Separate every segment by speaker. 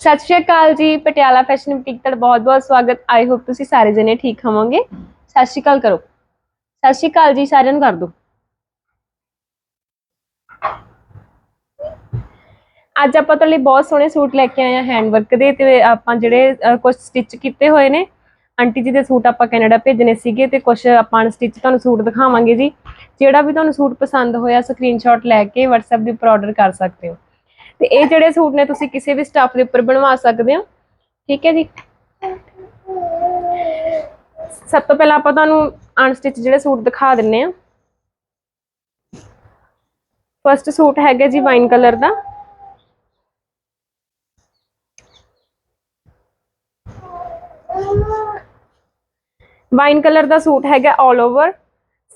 Speaker 1: ਸਤਿ ਸ਼੍ਰੀ ਅਕਾਲ ਜੀ, Patiala fashion boutique ਤੁਹਾਡਾ ਬਹੁਤ-ਬਹੁਤ ਸਵਾਗਤ। ਆਈ ਹੋਪ ਤੁਸੀਂ ਸਾਰੇ ਜਣੇ ਠੀਕ ਹੋਵੋਗੇ। ਸਤਿ ਸ਼੍ਰੀ ਅਕਾਲ ਕਰੋ। ਸਤਿ ਸ਼੍ਰੀ ਅਕਾਲ ਜੀ, ਸਾਰਿਆਂ ਨੂੰ ਕਰ ਦਿਓ। ਅੱਜ ਆਪਾਂ ਤੁਹਾਡੇ ਲਈ ਬਹੁਤ ਸੋਹਣੇ ਸੂਟ ਲੈ ਕੇ ਆਏ ਆ ਹੈਂਡਵਰਕ ਦੇ ਤੇ ਆਪਾਂ ਜਿਹੜੇ ਕੁਝ ਸਟਿਚ ਕੀਤੇ ਹੋਏ ਨੇ। ਆਂਟੀ ਜੀ ਦੇ ਸੂਟ ਆਪਾਂ ਕੈਨੇਡਾ ਭੇਜਣੇ ਸੀਗੇ ਤੇ ਕੁਝ ਆਪਾਂ ਸਟਿਚ ਤੁਹਾਨੂੰ ਸੂਟ ਦਿਖਾਵਾਂਗੇ ਜੀ। ਜਿਹੜਾ ਵੀ ਤੁਹਾਨੂੰ ਸੂਟ ਪਸੰਦ ਹੋਇਆ ਸਕਰੀਨਸ਼ਾਟ ਲੈ ਕੇ WhatsApp ਦੇ ਉੱਪਰ ਆਰਡਰ ਕਰ ਸਕਦੇ ਹੋ। ਤੇ ਇਹ ਜਿਹੜੇ ਸੂਟ ਨੇ ਤੁਸੀਂ ਕਿਸੇ ਵੀ ਸਟਾਫ ਦੇ ਉੱਪਰ ਬਣਵਾ ਸਕਦੇ ਹੋ। ਠੀਕ ਹੈ ਜੀ? ਸਭ ਤੋਂ ਪਹਿਲਾਂ ਆਪਾਂ ਤੁਹਾਨੂੰ ਅਨਸਟਿਚ ਜਿਹੜੇ ਸੂਟ ਦਿਖਾ ਦਿੰਨੇ ਆ। ਫਰਸਟ ਸੂਟ ਹੈਗਾ ਜੀ ਵਾਈਨ ਕਲਰ ਦਾ। ਵਾਈਨ ਕਲਰ ਦਾ ਸੂਟ ਹੈਗਾ 올 ਓਵਰ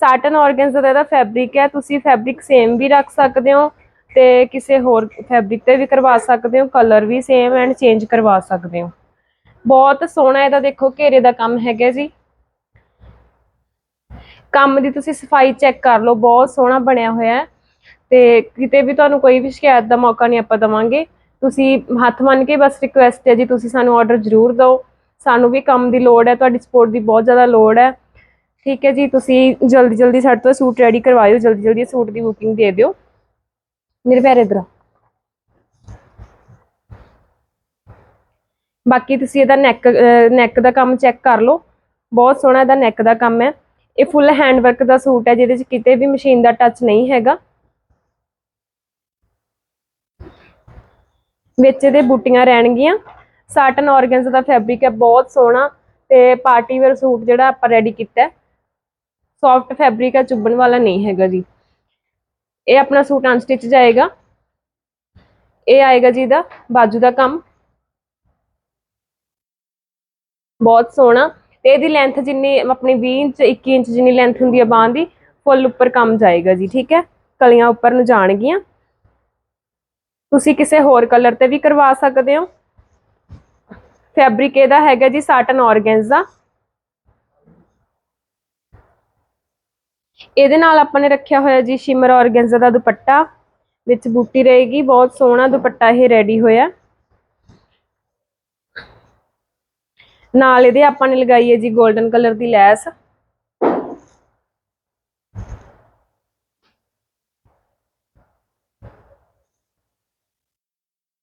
Speaker 1: ਸਾਟਨ ਆਰਗੈਂਜ਼ਾ ਦਾ ਇਹਦਾ ਫੈਬਰਿਕ ਹੈ। ਤੁਸੀਂ ਫੈਬਰਿਕ ਸੇਮ ਵੀ ਰੱਖ ਸਕਦੇ ਹੋ। ਤੇ ਕਿਸੇ ਹੋਰ ਫੈਬਰਿਕ ਤੇ ਵੀ ਕਰਵਾ ਸਕਦੇ ਹੋ ਕਲਰ ਵੀ ਸੇਮ ਐਂਡ ਚੇਂਜ ਕਰਵਾ ਸਕਦੇ ਹੋ। ਬਹੁਤ ਸੋਹਣਾ ਇਹਦਾ ਦੇਖੋ, ਘੇਰੇ ਦਾ ਕੰਮ ਹੈਗਾ ਜੀ। ਕੰਮ ਦੀ ਤੁਸੀਂ ਸਫ਼ਾਈ ਚੈੱਕ ਕਰ ਲਓ, ਬਹੁਤ ਸੋਹਣਾ ਬਣਿਆ ਹੋਇਆ ਹੈ। ਤੇ ਕਿਤੇ ਵੀ ਤੁਹਾਨੂੰ ਕੋਈ ਵੀ ਸ਼ਿਕਾਇਤ ਦਾ ਮੌਕਾ ਨਹੀਂ ਆਪਾਂ ਦਵਾਂਗੇ। ਤੁਸੀਂ ਹੱਥ ਮੰਨ ਕੇ ਬਸ ਰਿਕੁਐਸਟ ਹੈ ਜੀ, ਤੁਸੀਂ ਸਾਨੂੰ ਆਰਡਰ ਜ਼ਰੂਰ ਦਿਓ। ਸਾਨੂੰ ਵੀ ਕੰਮ ਦੀ ਲੋੜ ਹੈ, ਤੁਹਾਡੀ ਸਪੋਰਟ ਦੀ ਬਹੁਤ ਜ਼ਿਆਦਾ ਲੋੜ ਹੈ। ਠੀਕ ਹੈ ਜੀ, ਤੁਸੀਂ ਜਲਦੀ ਜਲਦੀ ਸਾਡੇ ਤੋਂ ਸੂਟ ਰੈਡੀ ਕਰਵਾਇਓ ਜਲਦੀ ਜਲਦੀ ਸੂਟ ਦੀ ਬੁਕਿੰਗ ਦੇ ਦਿਓ। ਮੇਰੇ ਪਿਆਰੇ ਇਧਰ ਬਾਕੀ ਤੁਸੀਂ ਇਹਦਾ ਨੈਕ ਨੈਕ ਦਾ ਕੰਮ ਚੈੱਕ ਕਰ ਲਓ। ਬਹੁਤ ਸੋਹਣਾ ਇਹਦਾ ਨੈਕ ਦਾ ਕੰਮ ਹੈ। ਇਹ ਫੁੱਲ ਹੈਂਡ ਵਰਕ ਦਾ ਸੂਟ ਹੈ, ਜਿਹਦੇ 'ਚ ਕਿਤੇ ਵੀ ਮਸ਼ੀਨ ਦਾ ਟੱਚ ਨਹੀਂ ਹੈਗਾ। ਵਿੱਚ ਇਹਦੇ ਬੂਟੀਆਂ ਰਹਿਣਗੀਆਂ। ਸਾਟਨ ਆਰਗੈਂਜ਼ਾ ਦਾ ਫੈਬਰਿਕ ਹੈ, ਬਹੁਤ ਸੋਹਣਾ। ਤੇ ਪਾਰਟੀ ਵੇਅਰ ਸੂਟ ਜਿਹੜਾ ਆਪਾਂ ਰੈਡੀ ਕੀਤਾ ਹੈ। ਸੌਫਟ ਫੈਬਰਿਕ ਹੈ, ਚੁੱਭਣ ਵਾਲਾ ਨਹੀਂ ਹੈਗਾ ਜੀ। ਇਹ ਆਪਣਾ ਸੂਟ ਅਨਸਟਿਚ ਜਾਏਗਾ। ਇਹ ਆਏਗਾ ਜੀ ਦਾ ਬਾਜੂ ਦਾ ਕੰਮ। ਬਹੁਤ ਸੋਹਣਾ। ਤੇ ਇਹਦੀ ਲੈਂਥ ਜਿੰਨੀ, ਆਪਣੀ 20 ਇੰਚ 21 ਇੰਚ ਜਿੰਨੀ ਲੈਂਥ ਹੁੰਦੀ ਹੈ ਬਾਹਾਂ ਦੀ ਫੁੱਲ ਉੱਪਰ ਕੰਮ ਜਾਏਗਾ ਜੀ, ਠੀਕ ਹੈ? ਕਲੀਆਂ ਉੱਪਰ ਨੂੰ ਜਾਣਗੀਆਂ। ਤੁਸੀਂ ਕਿਸੇ ਹੋਰ ਕਲਰ ਤੇ ਵੀ ਕਰਵਾ ਸਕਦੇ ਹੋ। ਫੈਬਰਿਕ ਇਹਦਾ ਹੈਗਾ ਜੀ ਸਾਟਨ ਆਰਗੈਂਜ਼ਾ ਇਹਦੇ ਨਾਲ ਆਪਾਂ ਨੇ ਰੱਖਿਆ ਹੋਇਆ ਜੀ ਸ਼ਿਮਰ ਆਰਗੈਂਜ਼ਾ ਦਾ ਦੁਪੱਟਾ, ਵਿੱਚ ਬੂਟੀ ਰਹੇਗੀ, ਬਹੁਤ ਸੋਹਣਾ ਦੁਪੱਟਾ ਇਹ ਰੈਡੀ ਹੋਇਆ। ਨਾਲ ਇਹਦੇ ਆਪਾਂ ਨੇ ਲਗਾਈ ਹੈ ਜੀ 골ਡਨ ਕਲਰ ਦੀ ਲੈਸ।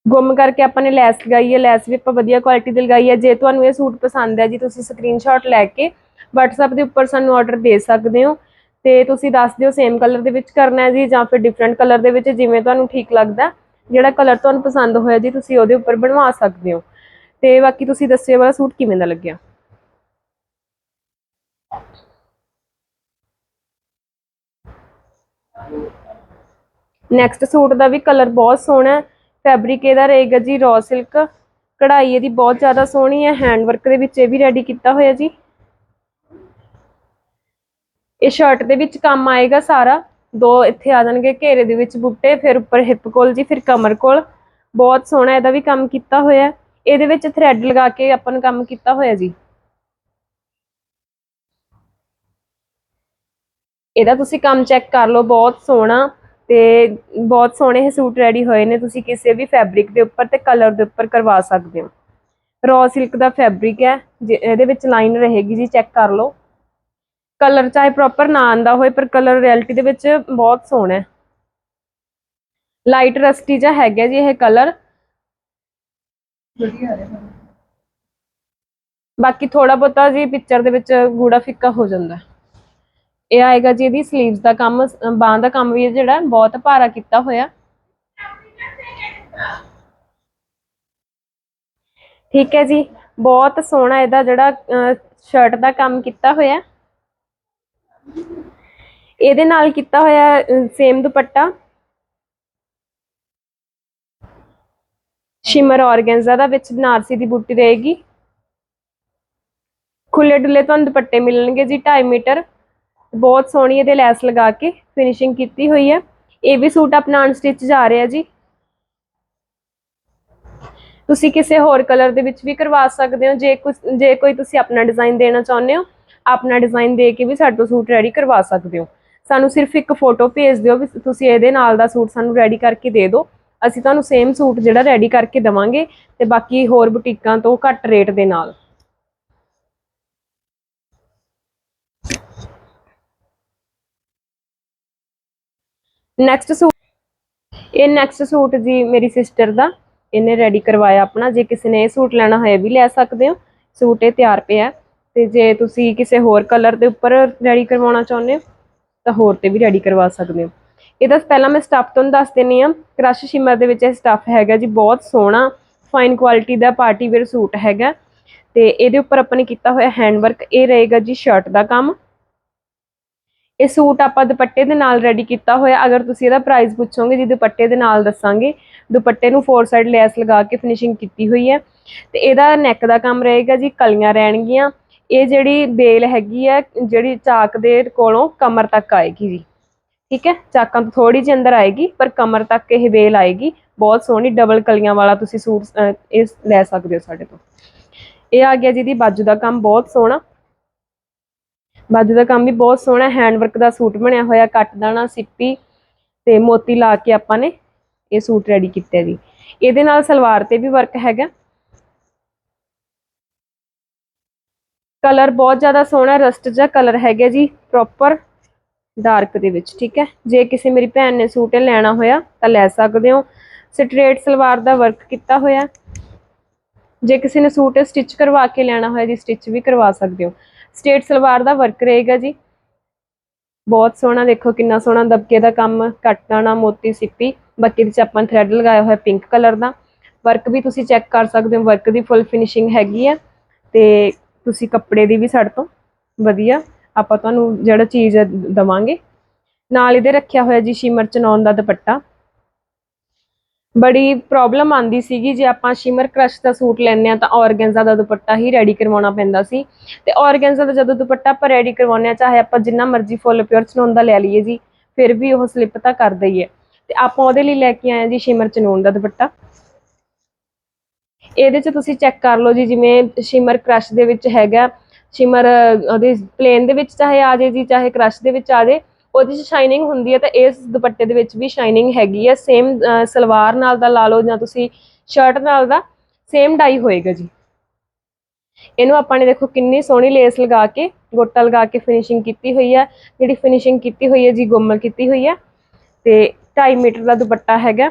Speaker 1: ਗੁੰਮ ਕਰਕੇ ਆਪਾਂ ਨੇ ਲੈਸ ਲਗਾਈ ਹੈ, ਲੈਸ ਵੀ ਆਪਾਂ ਵਧੀਆ ਕੁਆਲਿਟੀ ਦੀ ਲਗਾਈ ਹੈ। ਜੇ ਤੁਹਾਨੂੰ ਇਹ ਸੂਟ ਪਸੰਦ ਹੈ ਜੀ, ਤੁਸੀਂ ਸਕਰੀਨਸ਼ਾਟ ਲੈ ਕੇ WhatsApp ਦੇ ਉੱਪਰ ਸਾਨੂੰ ਆਰਡਰ ਦੇ ਸਕਦੇ ਹੋ। ਤੇ ਤੁਸੀਂ ਦੱਸ ਦਿਓ ਸੇਮ ਕਲਰ ਦੇ ਵਿੱਚ ਕਰਨਾ ਹੈ ਜੀ ਜਾਂ ਫਿਰ ਡਿਫਰੈਂਟ ਕਲਰ ਦੇ ਵਿੱਚ ਜਿਵੇਂ ਤੁਹਾਨੂੰ ਠੀਕ ਲੱਗਦਾ। ਜਿਹੜਾ ਕਲਰ ਤੁਹਾਨੂੰ ਪਸੰਦ ਹੋਇਆ ਜੀ, ਤੁਸੀਂ ਉਹਦੇ ਉੱਪਰ ਬਣਵਾ ਸਕਦੇ ਹੋ। ਤੇ ਬਾਕੀ ਤੁਸੀਂ ਦੱਸਿਓ ਵਾਲਾ ਸੂਟ ਕਿਵੇਂ ਦਾ ਲੱਗਿਆ? ਨੈਕਸਟ ਸੂਟ ਦਾ ਵੀ ਕਲਰ ਬਹੁਤ ਸੋਹਣਾ ਹੈ। ਫੈਬਰਿਕ ਇਹਦਾ ਰਹੇਗਾ ਜੀ ਰॉ ਸਿਲਕ ਕਢਾਈ ਇਹਦੀ ਬਹੁਤ ਜ਼ਿਆਦਾ ਸੋਹਣੀ ਹੈ। ਹੈਂਡ ਵਰਕ ਦੇ ਵਿੱਚ ਇਹ ਵੀ ਰੈਡੀ ਕੀਤਾ ਹੋਇਆ ਜੀ। ਇਹ ਸ਼ਰਟ ਦੇ ਵਿੱਚ ਕੰਮ ਆਏਗਾ ਸਾਰਾ। ਦੋ ਇੱਥੇ ਆ ਜਾਣਗੇ ਘੇਰੇ ਦੇ ਵਿੱਚ ਬੁੱਟੇ, ਫਿਰ ਉੱਪਰ ਹਿੱਪ ਕੋਲ ਜੀ, ਫਿਰ ਕਮਰ ਕੋਲ। ਬਹੁਤ ਸੋਹਣਾ ਇਹਦਾ ਵੀ ਕੰਮ ਕੀਤਾ ਹੋਇਆ। ਇਹਦੇ ਵਿੱਚ ਥ੍ਰੈਡ ਲਗਾ ਕੇ ਆਪਾਂ ਨੂੰ ਕੰਮ ਕੀਤਾ ਹੋਇਆ ਜੀ। ਇਹਦਾ ਤੁਸੀਂ ਕੰਮ ਚੈੱਕ ਕਰ ਲਓ, ਬਹੁਤ ਸੋਹਣਾ ਤੇ ਬਹੁਤ ਸੋਹਣੇ ਇਹ ਸੂਟ ਰੈਡੀ ਹੋਏ ਨੇ। ਤੁਸੀਂ ਕਿਸੇ ਵੀ ਫੈਬਰਿਕ ਦੇ ਉੱਪਰ ਤੇ ਕਲਰ ਦੇ ਉੱਪਰ ਕਰਵਾ ਸਕਦੇ ਹੋ। ਰॉ ਸਿਲਕ ਦਾ ਫੈਬਰਿਕ ਹੈ ਇਹਦੇ ਵਿੱਚ ਲਾਈਨ ਰਹੇਗੀ ਜੀ ਚੈੱਕ ਕਰ ਲਓ। ਕਲਰ ਚਾਹੇ ਪ੍ਰੋਪਰ ਨਾ ਆਂਦਾ ਹੋਏ, ਪਰ ਕਲਰ ਰਿਐਲਿਟੀ ਦੇ ਵਿੱਚ ਬਹੁਤ ਸੋਹਣਾ ਹੈ। ਲਾਈਟ ਰਸਟੀ ਜਿਹਾ ਹੈਗਾ ਜੀ ਇਹ ਕਲਰ। ਬਾਕੀ ਥੋੜਾ ਬਹੁਤਾ ਜੀ ਪਿਕਚਰ ਦੇ ਵਿੱਚ ਗੂੜਾ ਫਿੱਕਾ ਹੋ ਜਾਂਦਾ। ਇਹ ਆਏਗਾ ਜੀ ਇਹਦੀ 슬ੀਵਸ ਦਾ ਕੰਮ, ਬਾਹਾਂ ਦਾ ਕੰਮ ਵੀ ਜਿਹੜਾ ਬਹੁਤ ਭਾਰਾ ਕੀਤਾ ਹੋਇਆ। ਠੀਕ ਹੈ ਜੀ, ਬਹੁਤ ਸੋਹਣਾ ਇਹਦਾ ਜਿਹੜਾ ਸ਼ਰਟ ਦਾ ਕੰਮ ਕੀਤਾ ਹੋਇਆ। ਇਹਦੇ ਨਾਲ ਕੀਤਾ ਹੋਇਆ ਸੇਮ ਦੁਪੱਟਾ। ਸ਼ਿਮਰ ਆਰਗੈਂਜ਼ਾ ਦਾ, ਵਿੱਚ ਬਨਾਰਸੀ ਦੀ ਬੂਟੀ ਰਹੇਗੀ। ਖੁੱਲੇ ਡੁੱਲੇ ਤੁਹਾਨੂੰ ਦੁਪੱਟੇ ਮਿਲਣਗੇ ਜੀ 2.5 ਮੀਟਰ। ਬਹੁਤ ਸੋਹਣੀ ਇਹਦੇ ਲੈਸ ਲਗਾ ਕੇ ਫਿਨਿਸ਼ਿੰਗ ਕੀਤੀ ਹੋਈ ਹੈ। ਇਹ ਵੀ ਸੂਟ ਆਪਣਾ ਅਨਸਟਿਚ ਜਾ ਰਿਹਾ ਜੀ। ਤੁਸੀਂ ਕਿਸੇ ਹੋਰ ਕਲਰ ਦੇ ਵਿੱਚ ਵੀ ਕਰਵਾ ਸਕਦੇ ਹੋ। ਜੇ ਕੁਝ ਜੇ ਕੋਈ ਤੁਸੀਂ ਆਪਣਾ ਡਿਜ਼ਾਈਨ ਦੇਣਾ ਚਾਹੁੰਦੇ ਹੋ ਆਪਣਾ ਡਿਜ਼ਾਈਨ ਦੇ ਕੇ ਵੀ ਸਾਡੇ ਤੋਂ ਸੂਟ ਰੈਡੀ ਕਰਵਾ ਸਕਦੇ ਹੋ। ਸਾਨੂੰ ਸਿਰਫ ਇੱਕ ਫੋਟੋ ਭੇਜ ਦਿਓ ਵੀ ਤੁਸੀਂ ਇਹਦੇ ਨਾਲ ਦਾ ਸੂਟ ਸਾਨੂੰ ਰੈਡੀ ਕਰਕੇ ਦੇ ਦਿਓ। ਅਸੀਂ ਤੁਹਾਨੂੰ ਸੇਮ ਸੂਟ ਜਿਹੜਾ ਰੈਡੀ ਕਰਕੇ ਦਵਾਂਗੇ ਤੇ ਬਾਕੀ ਹੋਰ ਬੁਟੀਕਾਂ ਤੋਂ ਘੱਟ ਰੇਟ ਦੇ ਨਾਲ। ਨੈਕਸਟ ਸੂਟ ਇਹ ਨੈਕਸਟ ਸੂਟ ਜੀ ਮੇਰੀ ਸਿਸਟਰ ਦਾ। ਇਹਨੇ ਰੈਡੀ ਕਰਵਾਇਆ ਆਪਣਾ। ਜੇ ਕਿਸੇ ਨੇ ਇਹ ਸੂਟ ਲੈਣਾ ਹੋਇਆ ਵੀ ਲੈ ਸਕਦੇ ਹੋ। ਸੂਟ ਇਹ ਤਿਆਰ ਪਿਆ। ਤੇ ਜੇ ਤੁਸੀਂ ਕਿਸੇ ਹੋਰ ਕਲਰ ਦੇ ਉੱਪਰ ਰੈਡੀ ਕਰਵਾਉਣਾ ਚਾਹੁੰਦੇ ਹੋ, ਤਾਂ ਹੋਰ ਤੇ ਵੀ ਰੈਡੀ ਕਰਵਾ ਸਕਦੇ ਹੋ। ਇਹਦਾ ਪਹਿਲਾਂ ਮੈਂ ਸਟੱਫ ਤੁਹਾਨੂੰ ਦੱਸ ਦਿੰਨੀ ਆ ਕ੍ਰਸ਼ ਸ਼ਿਮਰ ਦੇ ਵਿੱਚ ਇਹ ਸਟੱਫ ਹੈਗਾ ਜੀ, ਬਹੁਤ ਸੋਹਣਾ ਫਾਈਨ ਕੁਆਲਿਟੀ ਦਾ ਪਾਰਟੀ ਵੇਅਰ ਸੂਟ ਹੈਗਾ। ਤੇ ਇਹਦੇ ਉੱਪਰ ਆਪਾਂ ਨੇ ਕੀਤਾ ਹੋਇਆ ਹੈਂਡ ਵਰਕ ਇਹ ਰਹੇਗਾ ਜੀ ਸ਼ਰਟ ਦਾ ਕੰਮ। ਇਹ ਸੂਟ ਆਪਾਂ ਦੁਪੱਟੇ ਦੇ ਨਾਲ ਰੈਡੀ ਕੀਤਾ ਹੋਇਆ। ਅਗਰ ਤੁਸੀਂ ਇਹਦਾ ਪ੍ਰਾਈਸ ਪੁੱਛੋਗੇ ਜੀ, ਦੁਪੱਟੇ ਦੇ ਨਾਲ ਦੱਸਾਂਗੇ। ਦੁਪੱਟੇ ਨੂੰ ਫੋਰ ਸਾਈਡ ਲੈਸ ਲਗਾ ਕੇ ਫਿਨਿਸ਼ਿੰਗ ਕੀਤੀ ਹੋਈ ਹੈ। ਤੇ ਇਹਦਾ ਨੈਕ ਦਾ ਕੰਮ ਰਹੇਗਾ ਜੀ, ਕਲੀਆਂ ਰਹਿਣਗੀਆਂ। ਇਹ ਜਿਹੜੀ ਬੇਲ ਹੈਗੀ ਹੈ ਜਿਹੜੀ ਚਾਕ ਦੇ ਕੋਲੋਂ ਕਮਰ ਤੱਕ ਆਏਗੀ ਜੀ। ਠੀਕ ਹੈ? ਚਾਕਾਂ ਤੋਂ ਥੋੜੀ ਜਿਹੀ ਅੰਦਰ ਆਏਗੀ, ਪਰ ਕਮਰ ਤੱਕ ਇਹ ਬੇਲ ਆਏਗੀ। ਬਹੁਤ ਸੋਹਣੀ ਡਬਲ ਕਲੀਆਂ ਵਾਲਾ ਤੁਸੀਂ ਸੂਟ ਇਹ ਲੈ ਸਕਦੇ ਹੋ ਸਾਡੇ ਤੋਂ। ਇਹ ਆ ਗਿਆ ਜੀ ਦੀ ਬਾਜੂ ਦਾ ਕੰਮ, ਬਹੁਤ ਸੋਹਣਾ। ਬਾਜੂ ਦਾ ਕੰਮ ਵੀ ਬਹੁਤ ਸੋਹਣਾ ਹੈਂਡ ਵਰਕ ਦਾ ਸੂਟ ਬਣਿਆ ਹੋਇਆ, ਕੱਟ ਦਾਣਾ, ਸਿੱਪੀ ਤੇ ਮੋਤੀ ਲਾ ਕੇ ਆਪਾਂ ਨੇ ਇਹ ਸੂਟ ਰੈਡੀ ਕੀਤਾ ਜੀ। ਇਹਦੇ ਨਾਲ ਸਲਵਾਰ ਤੇ ਵੀ ਵਰਕ ਹੈਗਾ। ਕਲਰ ਬਹੁਤ ਜ਼ਿਆਦਾ ਸੋਹਣਾ, ਰਸਟ ਜਿਹਾ ਕਲਰ ਹੈਗਾ ਜੀ ਪ੍ਰੋਪਰ ਡਾਰਕ ਦੇ ਵਿੱਚ, ਠੀਕ ਹੈ? ਜੇ ਕਿਸੇ ਮੇਰੀ ਭੈਣ ਨੇ ਸੂਟ ਲੈਣਾ ਹੋਇਆ, ਤਾਂ ਲੈ ਸਕਦੇ ਹੋ। ਸਟ੍ਰੇਟ ਸਲਵਾਰ ਦਾ ਵਰਕ ਕੀਤਾ ਹੋਇਆ। ਜੇ ਕਿਸੇ ਨੇ ਸੂਟ ਸਟਿਚ ਕਰਵਾ ਕੇ ਲੈਣਾ ਹੋਇਆ ਜੀ ਸਟਿਚ ਵੀ ਕਰਵਾ ਸਕਦੇ ਹੋ। ਸਟ੍ਰੇਟ ਸਲਵਾਰ ਦਾ ਵਰਕ ਰਹੇਗਾ ਜੀ। ਬਹੁਤ ਸੋਹਣਾ, ਦੇਖੋ ਕਿੰਨਾ ਸੋਹਣਾ, ਦਬਕੇ ਦਾ ਕੰਮ ਕੱਟਣਾ ਮੋਤੀ, ਸਿੱਪੀ, ਬਾਕੀ ਵਿੱਚ ਆਪਾਂ ਥਰੈਡ ਲਗਾਇਆ ਹੋਇਆ ਪਿੰਕ ਕਲਰ ਦਾ। ਵਰਕ ਵੀ ਤੁਸੀਂ ਚੈੱਕ ਕਰ ਸਕਦੇ ਹੋ ਵਰਕ ਦੀ ਫੁੱਲ ਫਿਨਿਸ਼ਿੰਗ ਹੈਗੀ ਹੈ ਤੇ ਤੁਸੀਂ ਕੱਪੜੇ ਦੀ ਵੀ ਸਾਡੇ ਤੋਂ ਵਧੀਆ ਆਪਾਂ ਤੁਹਾਨੂੰ ਜਿਹੜਾ ਚੀਜ਼ ਦਵਾਂਗੇ। ਨਾਲ ਇਹਦੇ ਰੱਖਿਆ ਹੋਇਆ ਜੀ ਸ਼ਿਮਰ ਚਨੌਨ ਦਾ ਦੁਪੱਟਾ। ਬੜੀ ਪ੍ਰੋਬਲਮ ਆਂਦੀ ਸੀਗੀ, ਜੇ ਆਪਾਂ ਸ਼ਿਮਰ ਕ੍ਰਸ਼ ਦਾ ਸੂਟ ਲੈਂਦੇ ਆ ਤਾਂ ਔਰਗੈਂਜ਼ਾ ਦਾ ਦੁਪੱਟਾ ਹੀ ਰੈਡੀ ਕਰਵਾਉਣਾ ਪੈਂਦਾ ਸੀ। ਤੇ ਔਰਗੈਂਜ਼ਾ ਦਾ ਜਦੋਂ ਦੁਪੱਟਾ ਆਪਾਂ ਰੈਡੀ ਕਰਵਾਉਂਦੇ ਆ ਚਾਹੇ ਆਪਾਂ ਜਿੰਨਾ ਮਰਜ਼ੀ ਫੁੱਲ ਪਿਓਰ ਚਨੌਨ ਦਾ ਲੈ ਲਈਏ ਜੀ, ਫਿਰ ਵੀ ਉਹ ਸਲਿੱਪ ਤਾਂ ਕਰਦਾ ਹੀ ਹੈ ਤੇ ਆਪਾਂ ਉਹਦੇ ਲਈ ਲੈ ਕੇ ਆਏ ਆ ਜੀ ਸ਼ਿਮਰ ਚਨੌਨ ਦਾ ਦੁਪੱਟਾ। ਇਹਦੇ ਚ ਤੁਸੀਂ ਚੈੱਕ ਕਰ ਲਓ ਜੀ, ਜਿਵੇਂ ਸ਼ਿਮਰ ਕ੍ਰਸ਼ ਦੇ ਵਿੱਚ ਹੈਗਾ ਸ਼ਿਮਰ ਉਹਦੇ ਪਲੇਨ ਦੇ ਵਿੱਚ ਚਾਹੇ ਆ ਜੇ ਜੀ, ਚਾਹੇ ਕ੍ਰਸ਼ ਦੇ ਵਿੱਚ ਆ ਜੇ ਉਹਦੇ 'ਚ ਸ਼ਾਈਨਿੰਗ ਹੁੰਦੀ ਹੈ ਤਾਂ ਇਸ ਦੁਪੱਟੇ ਦੇ ਵਿੱਚ ਵੀ ਸ਼ਾਈਨਿੰਗ ਹੈਗੀ ਹੈ। ਸੇਮ ਸਲਵਾਰ ਨਾਲ ਦਾ ਲਾ ਲਓ ਜਾਂ ਤੁਸੀਂ ਸ਼ਰਟ ਨਾਲ ਦਾ ਸੇਮ ਡਾਈ ਹੋਏਗਾ ਜੀ। ਇਹਨੂੰ ਆਪਾਂ ਨੇ ਦੇਖੋ ਕਿੰਨੀ ਸੋਹਣੀ ਲੇਸ ਲਗਾ ਕੇ, ਗੋਟਾ ਲਗਾ ਕੇ ਫਿਨਿਸ਼ਿੰਗ ਕੀਤੀ ਹੋਈ ਹੈ। ਜਿਹੜੀ ਫਿਨਿਸ਼ਿੰਗ ਕੀਤੀ ਹੋਈ ਹੈ ਜੀ ਗੁੰਮਲ ਕੀਤੀ ਹੋਈ ਹੈ। ਤੇ 2.5 ਮੀਟਰ ਦਾ ਦੁਪੱਟਾ ਹੈਗਾ।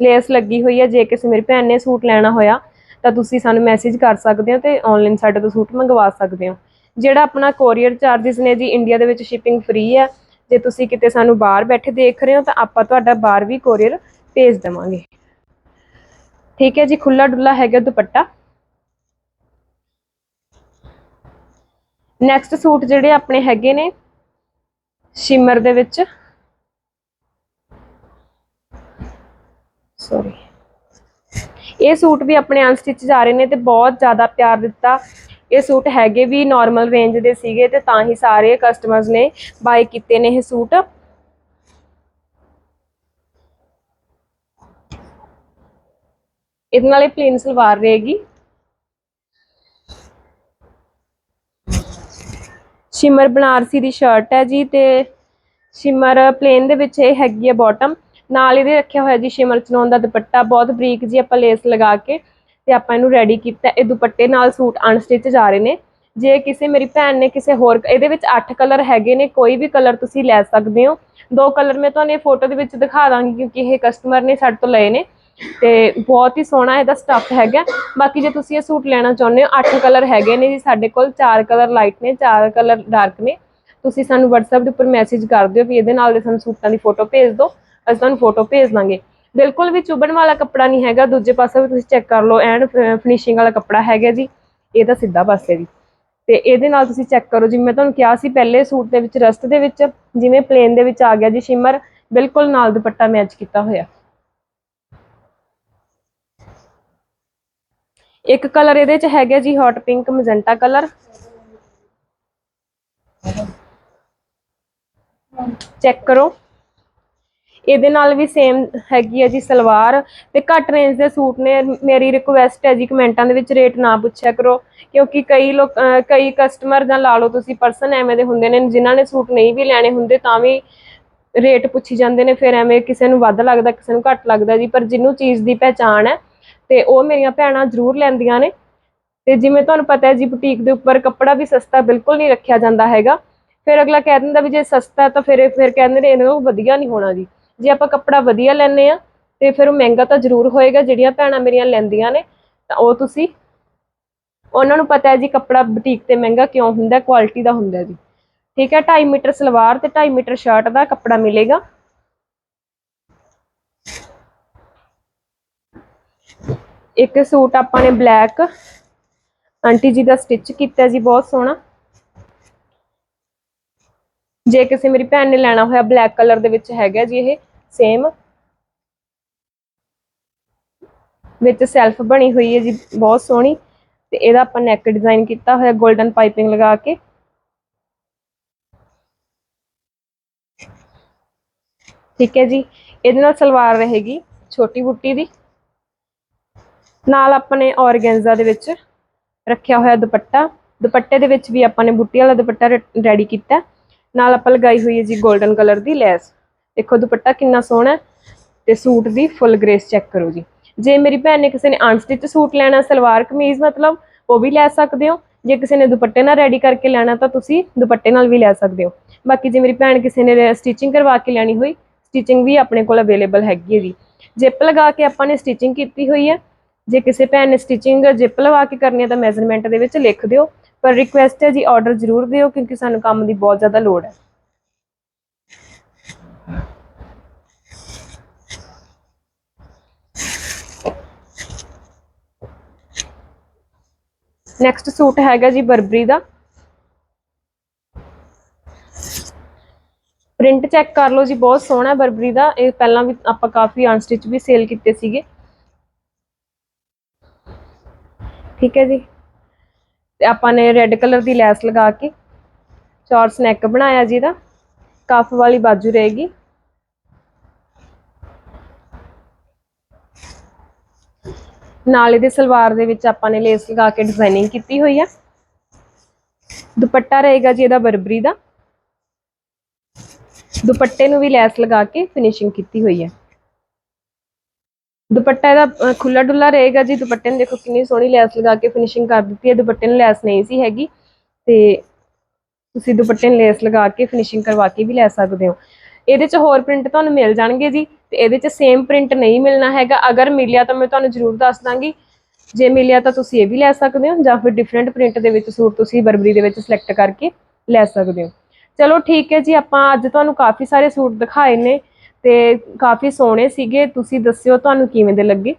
Speaker 1: ਲੇਸ ਲੱਗੀ ਹੋਈ ਹੈ, ਜੇ ਕਿਸੇ ਮੇਰੀ ਭੈਣ ਨੇ ਸੂਟ ਲੈਣਾ ਹੋਇਆ ਤਾਂ ਤੁਸੀਂ ਸਾਨੂੰ ਮੈਸੇਜ ਕਰ ਸਕਦੇ ਹੋ ਤੇ ਆਨਲਾਈਨ ਸਾਡੇ ਤੋਂ ਸੂਟ ਮੰਗਵਾ ਸਕਦੇ ਹੋ। ਜਿਹੜਾ ਆਪਣਾ ਕੋਰੀਅਰ ਚਾਰजेस ਨੇ ਜੀ ਇੰਡੀਆ ਦੇ ਵਿੱਚ ਸ਼ਿਪਿੰਗ ਫ੍ਰੀ ਹੈ, ਜੇ ਤੁਸੀਂ ਕਿਤੇ ਸਾਨੂੰ ਬਾਹਰ ਬੈਠੇ ਦੇਖ ਰਹੇ ਹੋ ਤਾਂ ਆਪਾਂ ਤੁਹਾਡਾ ਬਾਹਰ ਵੀ ਕੋਰੀਅਰ ਭੇਜ ਦੇਵਾਂਗੇ। ਠੀਕ ਹੈ ਜੀ ਖੁੱਲਾ ਡੁੱਲਾ ਹੈਗਾ ਦੁਪੱਟਾ। ਨੈਕਸਟ ਸੂਟ ਜਿਹੜੇ ਆਪਣੇ ਹੈਗੇ ਨੇ ਸ਼ਿਮਰ ਦੇ ਵਿੱਚ। ਸੌਰੀ ਇਹ ਸੂਟ ਵੀ ਆਪਣੇ ਅਨਸਟਿਚ ਜਾ ਰਹੇ ਨੇ ਤੇ ਬਹੁਤ ਜ਼ਿਆਦਾ ਪਿਆਰ ਦਿੱਤਾ। ਇਹ ਸੂਟ ਹੈਗੇ ਵੀ ਨਾਰਮਲ ਰੇਂਜ ਦੇ ਸੀਗੇ ਤੇ ਤਾਂ ਹੀ ਸਾਰੇ ਕਸਟਮਰਸ ਨੇ ਬਾਈ ਕੀਤੇ ਨੇ ਇਹ ਸੂਟ। ਇਹਦੇ ਨਾਲ ਇਹ ਪਲੇਨ ਸਲਵਾਰ ਰਹੇਗੀ। ਸ਼ਿਮਰ ਬਨਾਰਸੀ ਦੀ ਸ਼ਰਟ ਹੈ ਜੀ ਤੇ ਸ਼ਿਮਰ ਪਲੇਨ ਦੇ ਵਿੱਚ ਇਹ ਹੈਗੀ ਹੈ ਬਾਟਮ ਨਾਲ ਇਹਦੇ ਰੱਖਿਆ ਹੋਇਆ ਜੀ ਸ਼ਿਮਰ ਚਨੌਨ ਦਾ ਦੁਪੱਟਾ, ਬਹੁਤ ਬਰੀਕ ਜੀ ਆਪਾਂ ਲੇਸ ਲਗਾ ਕੇ ਤੇ ਆਪਾਂ ਇਹਨੂੰ ਰੈਡੀ ਕੀਤਾ, ਇਹ ਦੁਪੱਟੇ ਨਾਲ ਸੂਟ ਅਨਸਟਿਚ ਜਾ ਰਹੇ ਨੇ। ਜੇ ਕਿਸੇ ਮੇਰੀ ਭੈਣ ਨੇ ਕਿਸੇ ਹੋਰ ਇਹਦੇ ਵਿੱਚ 8 ਕਲਰ ਹੈਗੇ ਨੇ, ਕੋਈ ਵੀ ਕਲਰ ਤੁਸੀਂ ਲੈ ਸਕਦੇ ਹੋ। ਦੋ ਕਲਰ ਮੈਂ ਤੁਹਾਨੂੰ ਇਹ ਫੋਟੋ ਦੇ ਵਿੱਚ ਦਿਖਾ ਦਾਂਗੀ ਕਿਉਂਕਿ ਇਹ ਕਸਟਮਰ ਨੇ ਸਾਡੇ ਤੋਂ ਲਏ ਨੇ। ਤੇ ਬਹੁਤ ਹੀ ਸੋਹਣਾ ਇਹਦਾ ਸਟੱਫ ਹੈਗਾ। ਬਾਕੀ ਜੇ ਤੁਸੀਂ ਇਹ ਸੂਟ ਲੈਣਾ ਚਾਹੁੰਦੇ ਹੋ 8 ਕਲਰ ਹੈਗੇ ਨੇ ਜੀ, ਸਾਡੇ ਕੋਲ 4 ਕਲਰ ਲਾਈਟ ਨੇ 4 ਕਲਰ ਡਾਰਕ ਨੇ। ਤੁਸੀਂ ਸਾਨੂੰ WhatsApp ਦੇ ਉੱਪਰ ਮੈਸੇਜ ਕਰ ਦਿਓ ਵੀ ਇਹਦੇ ਨਾਲ ਦੇ ਸਾਨੂੰ ਸੂਟਾਂ ਦੀ ਫੋਟੋ ਭੇਜ ਦਿਓ। ਅਸੀਂ ਤੁਹਾਨੂੰ ਫੋਟੋ ਭੇਜ ਦਾਂਗੇ। ਬਿਲਕੁਲ ਵੀ ਚੁਭਣ ਵਾਲਾ ਕੱਪੜਾ ਨਹੀਂ ਹੈਗਾ, ਦੂਜੇ ਪਾਸੇ ਵੀ ਤੁਸੀਂ ਚੈੱਕ ਕਰ ਲਓ ਐਂਡ ਫਿਨਿਸ਼ਿੰਗ ਵਾਲਾ ਕੱਪੜਾ ਹੈਗਾ ਜੀ। ਇਹ ਤਾਂ ਸਿੱਧਾ ਪਾਸੇ ਜੀ। ਤੇ ਇਹਦੇ ਨਾਲ ਤੁਸੀਂ ਚੈੱਕ ਕਰੋ, ਜਿਵੇਂ ਮੈਂ ਤੁਹਾਨੂੰ ਕਿਹਾ ਸੀ, ਪਹਿਲੇ ਸੂਟ ਦੇ ਵਿੱਚ ਰਸਟ ਦੇ ਵਿੱਚ, ਜਿਵੇਂ ਪਲੇਨ ਦੇ ਵਿੱਚ ਆ ਗਿਆ ਜੀ ਸ਼ਿਮਰ ਬਿਲਕੁਲ ਨਾਲ ਦੁਪੱਟਾ ਮੈਚ ਕੀਤਾ ਹੋਇਆ। ਇੱਕ ਕਲਰ ਇਹਦੇ ਚ ਹੈਗਾ ਜੀ hot pink magenta colour check ਕਰੋ। ਇਹਦੇ ਨਾਲ ਵੀ ਸੇਮ ਹੈਗੀ ਹੈ ਜੀ ਸਲਵਾਰ ਤੇ ਘੱਟ ਰੇਂਜ ਦੇ ਸੂਟ ਨੇ। ਮੇਰੀ ਰਿਕੁਐਸਟ ਹੈ ਜੀ ਕਮੈਂਟਾਂ ਦੇ ਵਿੱਚ ਰੇਟ ਨਾ ਪੁੱਛਿਆ ਕਰੋ, ਕਿਉਂਕਿ ਕਈ ਲੋਕ ਕਈ ਕਸਟਮਰ ਜਾਂ ਲਾ ਲਓ ਤੁਸੀਂ ਪਰਸਨ ਐਵੇਂ ਦੇ ਹੁੰਦੇ ਨੇ, ਜਿਨ੍ਹਾਂ ਨੇ ਸੂਟ ਨਹੀਂ ਵੀ ਲੈਣੇ ਹੁੰਦੇ ਤਾਂ ਵੀ ਰੇਟ ਪੁੱਛੀ ਜਾਂਦੇ ਨੇ, ਫਿਰ ਐਵੇਂ ਕਿਸੇ ਨੂੰ ਵੱਧ ਲੱਗਦਾ, ਕਿਸੇ ਨੂੰ ਘੱਟ ਲੱਗਦਾ ਜੀ, ਪਰ ਜਿਹਨੂੰ ਚੀਜ਼ ਦੀ ਪਹਿਚਾਣ ਹੈ ਤੇ ਉਹ ਮੇਰੀਆਂ ਭੈਣਾਂ ਜ਼ਰੂਰ ਲੈਂਦੀਆਂ ਨੇ। ਤੇ ਜਿਵੇਂ ਤੁਹਾਨੂੰ ਪਤਾ ਹੈ ਜੀ ਬੁਟੀਕ ਦੇ ਉੱਪਰ ਕੱਪੜਾ ਵੀ ਸਸਤਾ ਬਿਲਕੁਲ ਨਹੀਂ ਰੱਖਿਆ ਜਾਂਦਾ ਹੈਗਾ। ਫਿਰ ਅਗਲਾ ਕਹਿ ਦਿੰਦਾ ਵੀ ਜੇ ਸਸਤਾ ਤਾਂ ਫਿਰ ਇਹ- ਫਿਰ ਕਹਿੰਦੇ ਨੇ ਇਹਨੂੰ ਵਧੀਆ ਨਹੀਂ ਹੋਣਾ ਜੀ। ਜੇ ਆਪਾਂ ਕੱਪੜਾ ਵਧੀਆ ਲੈਨੇ ਆ ਤੇ ਫਿਰ ਉਹ ਮਹਿੰਗਾ ਤਾਂ ਜ਼ਰੂਰ ਹੋਏਗਾ, ਜਿਹੜੀਆਂ ਭੈਣਾਂ ਮੇਰੀਆਂ ਲੈਂਦੀਆਂ ਨੇ। ਤਾਂ ਉਹ ਤੁਸੀਂ, ਉਹਨਾਂ ਨੂੰ ਪਤਾ ਹੈ ਜੀ ਕੱਪੜਾ ਬੁਟੀਕ ਤੇ ਮਹਿੰਗਾ ਕਿਉਂ ਹੁੰਦਾ ਕੁਆਲਿਟੀ ਦਾ ਹੁੰਦਾ ਜੀ। ਠੀਕ ਹੈ 2.5 ਮੀਟਰ ਸਲਵਾਰ ਤੇ 2.5 ਮੀਟਰ ਸ਼ਰਟ ਦਾ ਕੱਪੜਾ ਮਿਲੇਗਾ। ਇੱਕ ਸੂਟ ਆਪਾਂ ਨੇ ਬਲੈਕ ਆਂਟੀ ਜੀ ਦਾ ਸਟਿਚ ਕੀਤਾ ਜੀ, ਬਹੁਤ ਸੋਹਣਾ। ਜੇ ਕਿਸੇ ਮੇਰੀ ਭੈਣ ਨੇ ਲੈਣਾ ਹੋਇਆ ਬਲੈਕ ਕਲਰ ਦੇ ਵਿੱਚ ਹੈਗਾ ਜੀ ਇਹ। ਸੇਮ ਵਿੱਚ ਸੈਲਫ ਬਣੀ ਹੋਈ ਹੈ ਜੀ, ਬਹੁਤ ਸੋਹਣੀ। ਤੇ ਇਹਦਾ ਆਪਾਂ ਨੈਕ ਡਿਜ਼ਾਈਨ ਕੀਤਾ ਹੋਇਆ 골ਡਨ ਪਾਈਪਿੰਗ ਲਗਾ ਕੇ। ਠੀਕ ਹੈ ਜੀ। ਇਹਦੇ ਨਾਲ ਸਲਵਾਰ ਰਹੇਗੀ, ਛੋਟੀ ਬੁੱਟੀ ਦੀ। ਨਾਲ ਆਪਾਂ ਨੇ ਔਰਗੈਂਜ਼ਾ ਦੇ ਵਿੱਚ ਰੱਖਿਆ ਹੋਇਆ ਦੁਪੱਟਾ। ਦੁਪੱਟੇ ਦੇ ਵਿੱਚ ਵੀ ਆਪਾਂ ਨੇ ਬੁੱਟੀ ਵਾਲਾ ਦੁਪੱਟਾ ਰੈਡੀ ਕੀਤਾ। ਨਾਲ ਆਪਾਂ ਲਗਾਈ ਹੋਈ ਹੈ ਜੀ 골ਡਨ ਕਲਰ ਦੀ ਲੈਸ। ਦੇਖੋ ਦੁਪੱਟਾ ਕਿੰਨਾ ਸੋਹਣਾ ਹੈ ਤੇ ਸੂਟ ਦੀ ਫੁੱਲ ਗ੍ਰੇਸ ਚੈੱਕ ਕਰੋ ਜੀ। ਜੇ ਮੇਰੀ ਭੈਣ ਨੇ ਕਿਸੇ ਨੇ ਅਨਸਟਿਚ ਸੂਟ ਲੈਣਾ, ਸਲਵਾਰ ਕਮੀਜ਼ ਮਤਲਬ, ਉਹ ਵੀ ਲੈ ਸਕਦੇ ਹੋ। ਜੇ ਕਿਸੇ ਨੇ ਦੁਪੱਟੇ ਨਾਲ ਰੈਡੀ ਕਰਕੇ ਲੈਣਾ ਤਾਂ ਤੁਸੀਂ ਦੁਪੱਟੇ ਨਾਲ ਵੀ ਲੈ ਸਕਦੇ ਹੋ। ਬਾਕੀ ਜੇ ਮੇਰੀ ਭੈਣ ਕਿਸੇ ਨੇ ਸਟਿਚਿੰਗ ਕਰਵਾ ਕੇ ਲੈਣੀ ਹੋਈ ਸਟਿਚਿੰਗ ਵੀ ਆਪਣੇ ਕੋਲ ਅਵੇਲੇਬਲ ਹੈਗੀ ਹੈ ਜੀ। ਜਿਪ ਲਗਾ ਕੇ ਆਪਾਂ ਨੇ ਸਟਿਚਿੰਗ ਕੀਤੀ ਹੋਈ ਹੈ। ਜੇ ਕਿਸੇ ਭੈਣ ਨੇ ਸਟਿਚਿੰਗ ਜਿਪ ਲਵਾ ਕੇ ਕਰਨੀ ਹੈ ਤਾਂ ਮੈਜ਼ਰਮੈਂਟ ਦੇ ਵਿੱਚ ਲਿਖ ਦਿਓ। ਪਰ ਰਿਕੁਐਸਟ ਹੈ ਜੀ ਆਰਡਰ ਜ਼ਰੂਰ ਦਿਓ ਕਿਉਂਕਿ ਸਾਨੂੰ ਕੰਮ ਦੀ ਬਹੁਤ ਜ਼ਿਆਦਾ ਲੋੜ ਹੈ। ਨੈਕਸਟ ਸੂਟ ਹੈਗਾ ਜੀ ਬਰਬਰੀ ਦਾ। ਪ੍ਰਿੰਟ ਚੈੱਕ ਕਰ ਲਓ ਜੀ, ਬਹੁਤ ਸੋਹਣਾ ਬਰਬਰੀ ਦਾ। ਇਹ ਪਹਿਲਾਂ ਵੀ ਆਪਾਂ ਕਾਫੀ ਅਨਸਟਿਚ ਵੀ ਸੇਲ ਕੀਤੇ ਸੀਗੇ। ਠੀਕ ਹੈ ਜੀ। ਤੇ ਆਪਾਂ ਨੇ ਰੈੱਡ ਕਲਰ ਦੀ ਲੈਸ ਲਗਾ ਕੇ, ਚਾਰ ਸਨੈਕ ਬਣਾਇਆ ਜੀ ਦਾ ਕਫ ਵਾਲੀ ਬਾਜੂ ਰਹੇਗੀ। ਨਾਲ ਇਹਦੇ ਸਲਵਾਰ ਦੇ ਵਿੱਚ ਆਪਾਂ ਨੇ ਲੇਸ ਲਗਾ ਕੇ ਡਿਜ਼ਾਈਨਿੰਗ ਕੀਤੀ ਹੋਈ ਹੈ ਦੁਪੱਟਾ ਰਹੇਗਾ ਜੀ ਇਹਦਾ ਬਰਬਰੀ ਦਾ। ਦੁਪੱਟੇ ਨੂੰ ਵੀ ਲੈਸ ਲਗਾ ਕੇ ਫਿਨਿਸ਼ਿੰਗ ਕੀਤੀ ਹੋਈ ਹੈ ਦੁਪੱਟਾ ਇਹਦਾ ਖੁੱਲਾ ਡੁੱਲਾ ਰਹੇਗਾ ਜੀ। ਦੁਪੱਟੇ ਨੂੰ ਦੇਖੋ ਕਿੰਨੀ ਸੋਹਣੀ ਲੈਸ ਲਗਾ ਕੇ ਫਿਨਿਸ਼ਿੰਗ ਕਰ ਦਿੱਤੀ ਹੈ ਦੁਪੱਟੇ ਨੂੰ ਲੈਸ ਨਹੀਂ ਸੀ ਹੈਗੀ। ਤੇ ਤੁਸੀਂ ਦੁਪੱਟੇ ਨੂੰ ਲੇਸ ਲਗਾ ਕੇ ਫਿਨਿਸ਼ਿੰਗ ਕਰਵਾ ਕੇ ਵੀ ਲੈ ਸਕਦੇ ਹੋ। ਇਹਦੇ 'ਚ ਹੋਰ ਪ੍ਰਿੰਟ ਤੁਹਾਨੂੰ ਮਿਲ ਜਾਣਗੇ ਜੀ ਤੇ ਇਹਦੇ 'ਚ ਸੇਮ ਪ੍ਰਿੰਟ ਨਹੀਂ ਮਿਲਣਾ ਹੈਗਾ। ਅਗਰ ਮਿਲਿਆ ਤਾਂ ਮੈਂ ਤੁਹਾਨੂੰ ਜ਼ਰੂਰ ਦੱਸ ਦਾਂਗੀ। ਜੇ ਮਿਲਿਆ ਤਾਂ ਤੁਸੀਂ ਇਹ ਵੀ ਲੈ ਸਕਦੇ ਹੋ ਜਾਂ ਫਿਰ ਡਿਫਰੈਂਟ ਪ੍ਰਿੰਟ ਦੇ ਵਿੱਚ ਸੂਟ ਤੁਸੀਂ ਬਰਬਰੀ ਦੇ ਵਿੱਚ ਸਿਲੈਕਟ ਕਰਕੇ ਲੈ ਸਕਦੇ ਹੋ। ਚਲੋ ਠੀਕ ਹੈ ਜੀ, ਆਪਾਂ ਅੱਜ ਤੁਹਾਨੂੰ ਕਾਫੀ ਸਾਰੇ ਸੂਟ ਦਿਖਾਏ ਨੇ ਤੇ ਕਾਫੀ ਸੋਹਣੇ ਸੀਗੇ। ਤੁਸੀਂ ਦੱਸਿਓ ਤੁਹਾਨੂੰ ਕਿਵੇਂ ਦੇ ਲੱਗੇ।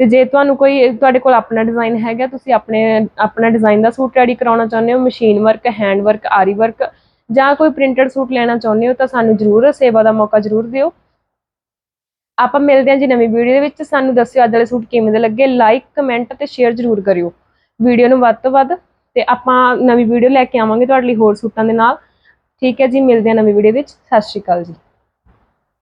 Speaker 1: ਤੇ ਜੇ ਤੁਹਾਨੂੰ ਕੋਈ ਤੁਹਾਡੇ ਕੋਲ ਆਪਣਾ ਡਿਜ਼ਾਈਨ ਹੈਗਾ, ਤੁਸੀਂ ਆਪਣੇ, ਆਪਣਾ ਡਿਜ਼ਾਈਨ ਦਾ ਸੂਟ ਰੈਡੀ ਕਰਾਉਣਾ ਚਾਹੁੰਦੇ ਹੋ machine work hand work aari work ਜਾਂ ਕੋਈ ਪ੍ਰਿੰਟਡ ਸੂਟ ਲੈਣਾ ਚਾਹੁੰਦੇ ਹੋ, ਤਾਂ ਸਾਨੂੰ ਜ਼ਰੂਰ ਸੇਵਾ ਦਾ ਮੌਕਾ ਜ਼ਰੂਰ ਦਿਓ। ਆਪਾਂ ਮਿਲਦੇ ਹਾਂ ਜੀ ਨਵੀਂ ਵੀਡੀਓ ਦੇ ਵਿੱਚ। ਸਾਨੂੰ ਦੱਸਿਓ ਅੱਜ ਵਾਲੇ ਸੂਟ ਕਿਵੇਂ ਦੇ ਲੱਗੇ। ਲਾਈਕ ਕਮੈਂਟ ਤੇ ਸ਼ੇਅਰ ਜ਼ਰੂਰ ਕਰਿਓ। ਵੀਡੀਓ ਨੂੰ ਵੱਧ ਤੋਂ ਵੱਧ ਤੇ ਆਪਾਂ ਨਵੀਂ ਵੀਡੀਓ ਲੈ ਕੇ ਆਵਾਂਗੇ ਤੁਹਾਡੇ ਲਈ ਹੋਰ ਸੂਟਾਂ ਦੇ ਨਾਲ। ਠੀਕ ਹੈ ਜੀ, ਮਿਲਦੇ ਹਾਂ ਨਵੀਂ ਵੀਡੀਓ ਵਿੱਚ। ਸਤਿ ਸ਼੍ਰੀ ਅਕਾਲ ਜੀ।